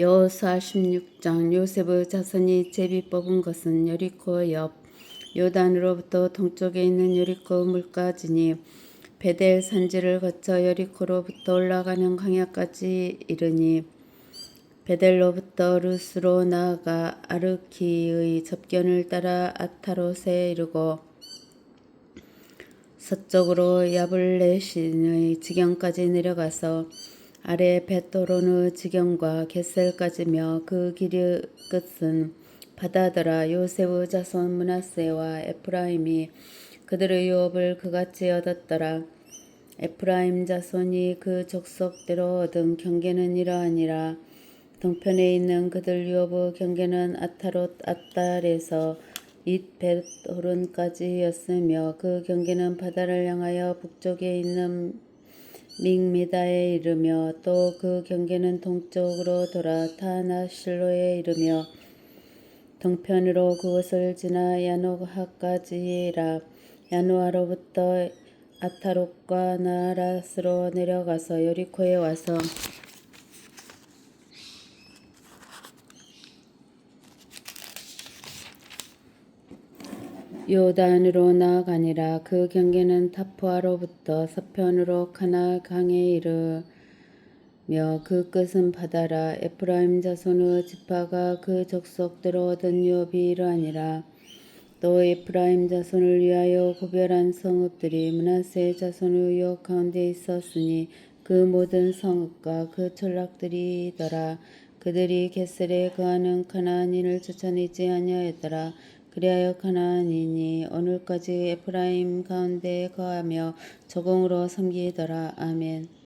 여호수아 16장 요셉의 자손이 제비 뽑은 것은 여리코 옆 요단으로부터 동쪽에 있는 여리코 물가지니 베델 산지를 거쳐 여리코로부터 올라가는 광야까지 이르니 베델로부터 루스로 나아가 아르키의 접견을 따라 아타롯에 이르고 서쪽으로 야블레신의 지경까지 내려가서 아래 베토로느 지경과 게셀까지며 그 길의 끝은 바다더라. 요셉의 자손 문하세와 에프라임이 그들의 유업을 그같이 얻었더라. 에프라임 자손이 그 족속대로 얻은 경계는 이러하니라. 동편에 있는 그들 유업의 경계는 아타롯 아달에서 잇벳호른까지였으며 그 경계는 바다를 향하여 북쪽에 있는 믹미다에 이르며 또 그 경계는 동쪽으로 돌아 타나실로에 이르며 동편으로 그것을 지나 야노하까지라. 야노아로부터 아타롯과 나라스로 내려가서 여리코에 와서 요단으로 나아가니라. 그 경계는 타푸아로부터 서편으로 카나 강에 이르며 그 끝은 바다라. 에프라임 자손의 지파가 그 족속대로 얻은 유업이 이러하니라. 또 에프라임 자손을 위하여 구별한 성읍들이 문하세 자손의 유업 가운데 있었으니 그 모든 성읍과 그 전락들이더라. 그들이 게셀에 거하는 가나안인을 쫓아내지 아니하였더라 그리하여 가나안인이 오늘까지 에프라임 가운데 거하며 조공으로 섬기더라. 아멘